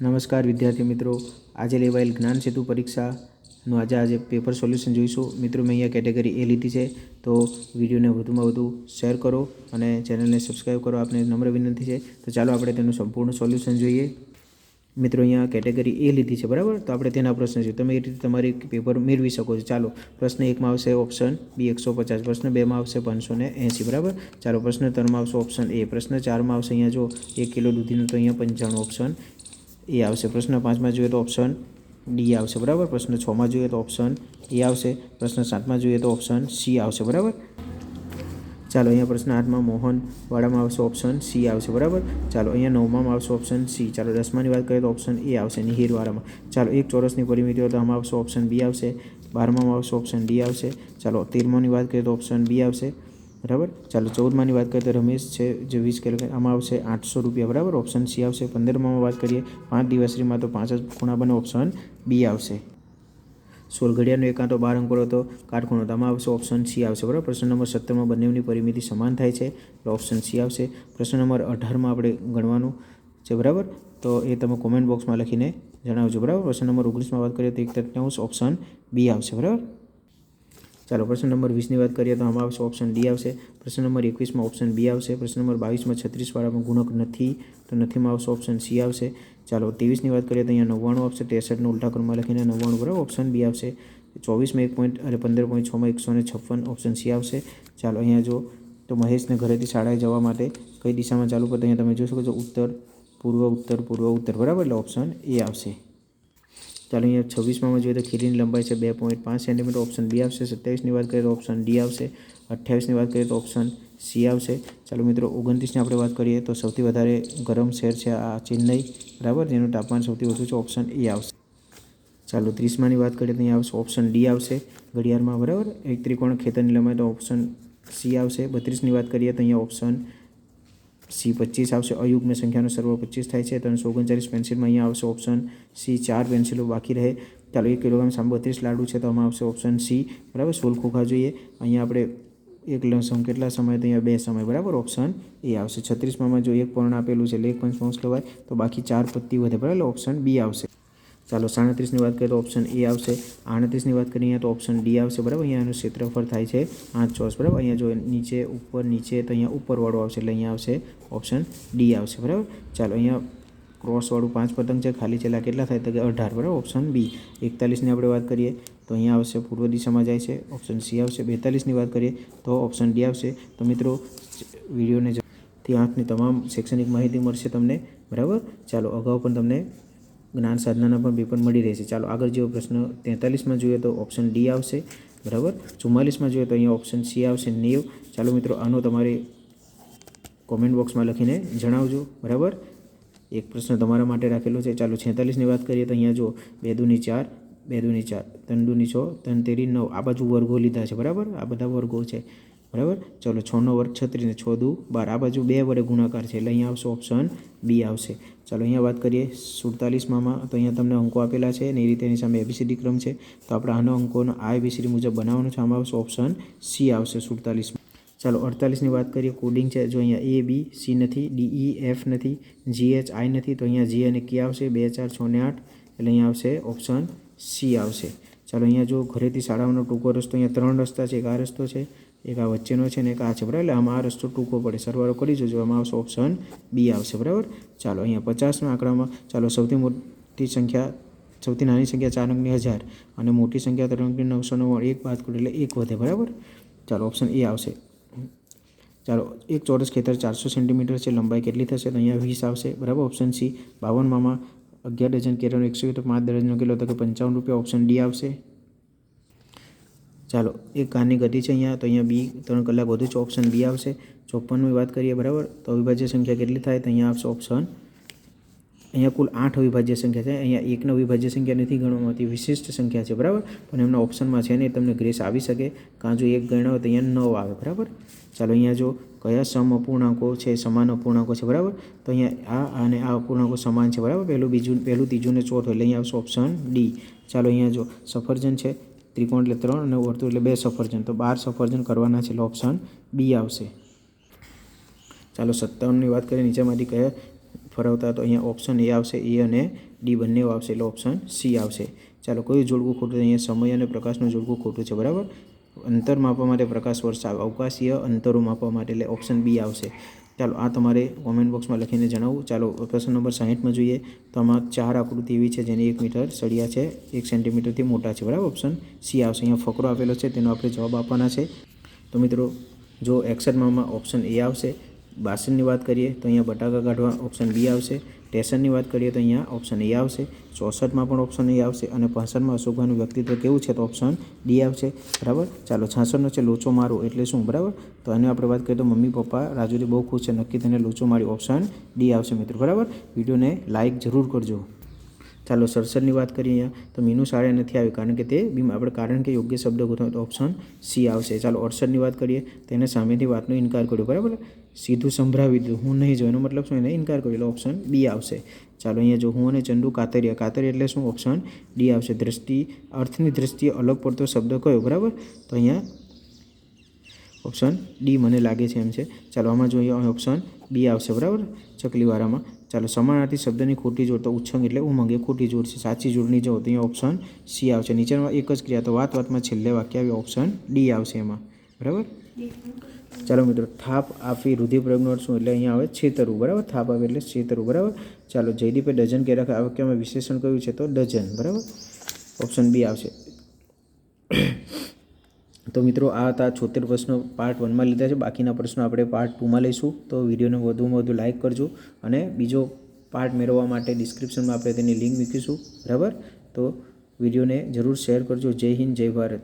નમસ્કાર વિદ્યાર્થી મિત્રો. આજે લેવાયેલ જ્ઞાન સેતુ પરીક્ષાનું આજે આજે પેપર સોલ્યુશન જોઈશું. મિત્રો, મેં અહીંયા કેટેગરી એ લીધી છે. તો વિડીયોને વધુમાં વધુ શેર કરો અને ચેનલને સબસ્ક્રાઈબ કરો. આપને નમ્ર વિનંતી છે. તો ચાલો આપણે તેનું સંપૂર્ણ સોલ્યુશન જોઈએ. મિત્રો, અહીંયા કેટેગરી એ લીધી છે, બરાબર? તો આપણે તેના પ્રશ્ન જોઈએ તમે એ રીતે તમારી પેપર મેળવી શકો છો. ચાલો, પ્રશ્ન એકમાં આવશે ઓપ્શન બી એકસો પચાસ, પ્રશ્ન બેમાં આવશે પાંચસો ને એંસી બરાબર? ચાલો, પ્રશ્ન ત્રણમાં આવશે ઓપ્શન એ પ્રશ્ન ચારમાં આવશે અહીંયા જો એક કિલો દૂધીનું તો અહીંયા પંચાણું ઓપ્શન એ આવશે. પ્રશ્ન પાંચમાં જોઈએ તો ઓપ્શન ડી આવશે. બરાબર? પ્રશ્ન છમાં જોઈએ તો ઓપ્શન એ આવશે. પ્રશ્ન સાતમાં જોઈએ તો ઓપ્શન સી આવશે. બરાબર? ચાલો, અહીંયા પ્રશ્ન આઠમાં મોહન વાળામાં આવશે ઓપ્શન સી આવશે. બરાબર? ચાલો, અહીંયા નવમાં આવશે ઓપ્શન સી ચાલો, દસમાની વાત કરીએ તો ઓપ્શન એ આવશે નિહિરવાળામાં. ચાલો, એક ચોરસની પરિમિતિઓ તો આમાં આવશે. ઓપ્શન બી આવશે. બારમામાં આવશે ઓપ્શન ડી આવશે. ચાલો, તેરમાની વાત કરીએ તો ઓપ્શન બી આવશે. બરાબર? ચાલો, ચૌદમાની વાત કરીએ તો રમેશ છે, જે વીસ કિલોમીટર આમાં આવશે આઠસો રૂપિયા, બરાબર? ઓપ્શન સી આવશે પંદરમાં વાત કરીએ, પાંચ દિવસરીમાં તો પાંચ જ ખૂણા બને ઓપ્શન બી આવશે. સોળ ઘડિયાળનો એકાંતો બાર અંકોળો હતો, કાટખૂણો તો આમાં આવશે ઓપ્શન સી આવશે, બરાબર? પ્રશ્ન નંબર સત્તરમાં બંનેની પરિમિતિ સમાન થાય છે, એટલે ઓપ્શન સી આવશે. પ્રશ્ન નંબર અઢારમાં આપણે ગણવાનું છે, બરાબર? તો એ તમે કોમેન્ટ બોક્સમાં લખીને જણાવજો, બરાબર? પ્રશ્ન નંબર ઓગણીસમાં વાત કરીએ તો એક તત્યાંશ ઓપ્શન બી આવશે, બરાબર? ચાલો પ્રશ્ન નંબર વીસની વાત કરીએ તો આમાં આવશે ઓપ્શન ડી આવશે. પ્રશ્ન નંબર એકવીસમાં ઓપ્શન બી આવશે. પ્રશ્ન નંબર બાવીસમાં છત્રીસવાળામાં ગુણક નથી, તો નથીમાં આવશે ઓપ્શન સી આવશે. ચાલો ત્રેવીસની વાત કરીએ તો અહીંયા નવ્વાણું આવશે. ત્રેસઠનો ઉલટા ક્રમમાં લખીને નવ્વાણું બરાબર ઓપ્શન બી આવશે. ચોવીસમાં એક પોઈન્ટ અને પંદર પોઈન્ટ છમાં એકસો ને છપ્પન ઓપ્શન સી આવશે. ચાલો અહીંયા જો તો મહેશને ઘરેથી શાળાએ જવા માટે કઈ દિશામાં ચાલુ કરતા અહીંયા તમે જોઈ શકો છો, ઉત્તર, પૂર્વ ઉત્તર પૂર્વ, ઉત્તર. બરાબર? એટલે ઓપ્શન એ આવશે. ચાલો અહીંયા છવ્વીસમાં જોઈએ તો ખીરીની લંબાઈ છે બે પોઈન્ટ પાંચ સેન્ટીમીટર. ઓપ્શન બી આવશે, સત્યાવીસની વાત કરીએ તો ઓપ્શન ડી આવશે. અઠ્યાવીસની વાત કરીએ તો ઓપ્શન સી આવશે. ચાલો મિત્રો, ઓગણત્રીસની આપણે વાત કરીએ તો સૌથી વધારે ગરમ શહેર છે આ ચેન્નઈ, બરાબર? જેનું તાપમાન સૌથી વધુ છે ઓપ્શન એ આવશે. ચાલો ત્રીસમાંની વાત કરીએ તો અહીંયા આવશે ઓપ્શન ડી આવશે ઘડિયાળમાં, બરાબર? એક ત્રિકોણ ખેતરની લંબાઈ, તો ઓપ્શન સી આવશે. બત્રીસની વાત કરીએ તો અહીંયા ઓપ્શન સી પચીસ આવશે અયુગ્મ સંખ્યાનો સર્વ પચીસ થાય છે ત્રણસો ઓગણચાલીસ પેન્સિલમાં અહીંયા આવશે ઓપ્શન સી ચાર પેન્સિલો બાકી રહે ચાલો એક કિલોગ્રામ સામે બત્રીસ લાડુ છે તો આમાં આવશે ઓપ્શન સી બરાબર સોલ ખોખા જોઈએ અહીંયા આપણે એક લસમ કેટલા સમય તો અહીંયા બે સમય બરાબર ઓપ્શન એ આવશે છત્રીસમાં જો એક પૂર્ણ આપેલું છે લેખ પંચમાંશ કહેવાય તો બાકી ચાર પત્તી વધે બરાબર ઓપ્શન બી આવશે ચાલો સાડત્રીસની વાત કરીએ તો ઓપ્શન એ આવશે. આડત્રીસની વાત કરીએ તો ઓપ્શન ડી આવશે, બરાબર? અહીંયા એનું ક્ષેત્રફળ થાય છે આઠ ચોરસ, બરાબર? અહીંયા જો નીચે, ઉપર, નીચે, તો અહીંયા ઉપરવાળું આવશે એટલે અહીંયા આવશે ઓપ્શન ડી આવશે, બરાબર? ચાલો, અહીંયા ક્રોસવાળું પાંચ પતંગ છે, ખાલી છેલ્લા કેટલા થાય? તો કે અઢાર, બરાબર? ઓપ્શન બી એકતાલીસની આપણે વાત કરીએ તો અહીંયા આવશે, પૂર્વ દિશામાં જાય છે. ઓપ્શન સી આવશે. બેતાલીસની વાત કરીએ તો ઓપ્શન ડી આવશે. તો મિત્રો, વિડીયોને થી આંખની તમામ શૈક્ષણિક માહિતી મળશે તમને, બરાબર? ચાલો, અગાઉ પણ તમને જ્ઞાન સાધનાના પણ પેપર મળી રહેશે. ચાલો, આગળ જેવો પ્રશ્ન તેતાલીસમાં જોઈએ તો ઓપ્શન ડી આવશે, બરાબર? ચુમ્માલીસમાં જોઈએ તો અહીંયા ઓપ્શન સી આવશે, નેવ. ચાલો મિત્રો, આનો તમારે કોમેન્ટ બોક્સમાં લખીને જણાવજો, બરાબર? એક પ્રશ્ન તમારા માટે રાખેલો છે. ચાલો, છેતાલીસની વાત કરીએ તો અહીંયા જો બે દુની ચાર બે દુની ચાર ત્રણ દુની છ ત્રણ તેરી નવ. આ બાજુ વર્ગો લીધા છે, બરાબર? આ બધા વર્ગો છે. બરાબર? ચલો છનો વર્ગ છત્રીસને છ દુ બાર. આ બાજુ બે વડે ગુણાકાર છે, એટલે અહીંયા આવશે ઓપ્શન બી આવશે. ચાલો અહીંયા વાત કરીએ સુડતાલીસમાં તો અહીંયા તમને અંકો આપેલા છે ને એ રીતે એની સામે એબીસીડી ક્રમ છે. તો આપણે આનો અંકોનો આ એબીસીડી મુજબ બનાવવાનો છે. આમાં આવશે ઓપ્શન સી આવશે સુડતાલીસમાં ચાલો અડતાલીસની વાત કરીએ. કોડિંગ છે. જો અહીંયા એ બી સી નથી ડી એફ નથી જી એચ આઈ નથી, તો અહીંયા જી અને કે આવશે. બે ચાર, છ ને આઠ. એટલે અહીંયા આવશે ઓપ્શન સી આવશે. ચાલો અહીંયા જો ઘરેથી શાળાઓનો ટૂંકો રસ્તો, અહીંયા ત્રણ રસ્તા છે, એક આ રસ્તો છે, એક આ વચ્ચેનો છે ને એક આ છે, બરાબર? એટલે આમાં આ રસ્તો ટૂંકો પડે. સરવાળો કરી જોજો. આમાં આવશે ઓપ્શન બી આવશે, બરાબર? ચાલો, અહીંયા પચાસના આંકડામાં, ચાલો, સૌથી મોટી સંખ્યા, સૌથી નાની સંખ્યા ચાર અંકની હજાર અને મોટી સંખ્યા ત્રણ અંકની નવસો નવ્વાણું. એક બાદ કરો એટલે એક વધે, બરાબર? ચાલો ઓપ્શન એ આવશે. ચાલો, એક ચોરસ ખેતર ચારસો સેન્ટીમીટર છે, લંબાઈ કેટલી થશે? તો અહીંયા વીસ આવશે, બરાબર? ઓપ્શન સી બાવનમાં અગિયાર ડઝન કેળાનો એકસો તો પાંચ ડઝનનો કિલો તો કે પંચાવન રૂપિયા ઓપ્શન ડી આવશે. ચાલો, એક કારની ગતિ છે અહીંયા, તો અહીંયા બી ત્રણ કલાક વધુ છે ઓપ્શન બી આવશે. ચોપનની વાત કરીએ, બરાબર? તો અવિભાજ્ય સંખ્યા કેટલી થાય? તો અહીંયા આવશે ઓપ્શન અહીંયા કુલ આઠ અવિભાજ્ય સંખ્યા છે. અહીંયા એકનો અવિભાજ્ય સંખ્યા નથી, ગણવામાં આવતી વિશિષ્ટ સંખ્યા છે. બરાબર? પણ એમના ઓપ્શનમાં છે ને તમને ગ્રેસ આવી શકે. કાં જો એક ગણ્યા તો અહીંયા નવ આવે. બરાબર? ચાલો અહીંયા જો કયા સમ અપૂર્ણાંકો છે, સમાન અપૂર્ણાંકો છે. બરાબર? તો અહીંયા આ અને આ અપૂર્ણાંકો સમાન છે. બરાબર? પહેલું બીજું, પહેલું, ત્રીજું ને ચોથું. એટલે અહીંયા આવશે ઓપ્શન ડી ચાલો અહીંયા જો સફરજન છે, ત્રિકોણ એટલે ત્રણ અને વર્તુળ એટલે બે સફરજન. તો બાર સફરજન કરવાના છે એટલે ઓપ્શન બી આવશે. ચાલો સત્તાવનની વાત કરીએ. નીચેમાંથી કયા ફેરવતા તો અહીંયા ઓપ્શન એ આવશે એ અને ડી બંને આવશે. એટલે ઓપ્શન સી આવશે. ચાલો, કયું જોડકું ખોટું છે? અહીંયા સમય અને પ્રકાશનું જોડવું ખોટું છે, બરાબર? અંતર માપવા માટે પ્રકાશ વર્ષ આવે, અવકાશીય અંતરો માપવા માટે, એટલે ઓપ્શન બી આવશે. ચાલો, આ તમારે કોમેન્ટ બોક્સમાં લખીને જણાવું. ચાલો, પ્રશ્ન નંબર સાહીઠમાં જોઈએ. તો આમાં ચાર આકૃતિ એવી છે, જેની એક મીટર સળિયા છે, એક સેન્ટીમીટરથી મોટા છે, બરાબર? ઓપ્શન સી આવશે. અહીંયા ફકરો આપેલો છે, તેનો આપણે જવાબ આપવાના છે. તો મિત્રો, જો એક્સેટમાં ઓપ્શન એ આવશે બાસનની વાત કરીએ તો અહીંયા બટાકા કાઢવા ઓપ્શન બી આવશે. ટેશનની વાત કરીએ તો અહીંયા ઓપ્શન એ આવશે. ચોસઠમાં પણ ઓપ્શન એ આવશે અને પાસઠમાં અશોકભાઈનું વ્યક્તિત્વ કેવું છે તો ઓપ્શન ડી આવશે. બરાબર? ચાલો, છાસઠનો છે લોચો મારો એટલે શું? બરાબર? તો આની આપણે વાત કરીએ તો મમ્મી, પપ્પા રાજુરી બહુ ખુશ છે. નક્કી તેને લોચો મારી ઓપ્શન ડી આવશે મિત્રો. બરાબર? વિડીયોને લાઇક જરૂર કરજો. ચાલો સરસરની વાત કરીએ અહીંયા. તો મીનુ શાળાએ નથી આવ્યું કારણ કે તે બીમ આપણે કારણ કે યોગ્ય શબ્દ ગોઠવો તો ઓપ્શન સી આવશે. ચાલો અડસઠની વાત કરીએ. તેને સામેથી વાતનો ઇનકાર કર્યો. બરાબર? સીધું સંભળાવી દીધું. હું નહીં જો એનો મતલબ શું? એને ઇનકાર કર્યો. એટલે ઓપ્શન બી આવશે. ચાલો અહીંયા જો હું અને ચંદુ કાતરિયા. કાતરિયા એટલે શું? ઓપ્શન ડી આવશે. દ્રષ્ટિ, અર્થની દ્રષ્ટિએ અલગ પડતો શબ્દ કયો? બરાબર? તો અહીંયા ઓપ્શન ડી મને લાગે છે એમ છે. ચાલો આમાં જોઈએ. ઓપ્શન બી આવશે, બરાબર? ચકલીવાળામાં ચાલો, સમાનાર્થી શબ્દની ખોટી જોડ તો ઉચ્છંગ એટલે ઉમંગ ખોટી જોડ છે. સાચી જોડની જો તો અહીંયા ઓપ્શન સી આવશે. નીચેમાં એક જ ક્રિયા તો વાત વાતમાં છેલ્લે વાક્ય આવી ઓપ્શન ડી આવશે એમાં. બરાબર? ચાલો મિત્રો, થાપ આપી રુધિરપ્રયોગનો અર્થ શું એટલે અહીંયા આવે છેતરવું, બરાબર? થાપ આવે એટલે છેતરવું, બરાબર? ચાલો, જયદીપે ડઝન કે આ વાક્યમાં વિશેષણ કયું છે તો ડઝન, બરાબર? ઓપ્શન બી આવશે. તો મિત્રો, આ હતા છોતેર પ્રશ્નો પાર્ટ વનમાં લીધા છે. બાકીના પ્રશ્નો આપણે પાર્ટ ટુમાં લઈશું. તો વિડીયોને વધુમાં વધુ લાઇક કરજો અને બીજો પાર્ટ મેળવવા માટે ડિસ્ક્રિપ્શનમાં આપણે તેની લિંક મૂકીશું. બરાબર? તો વિડીયોને જરૂર શેર કરજો. જય હિન્દ, જય ભારત.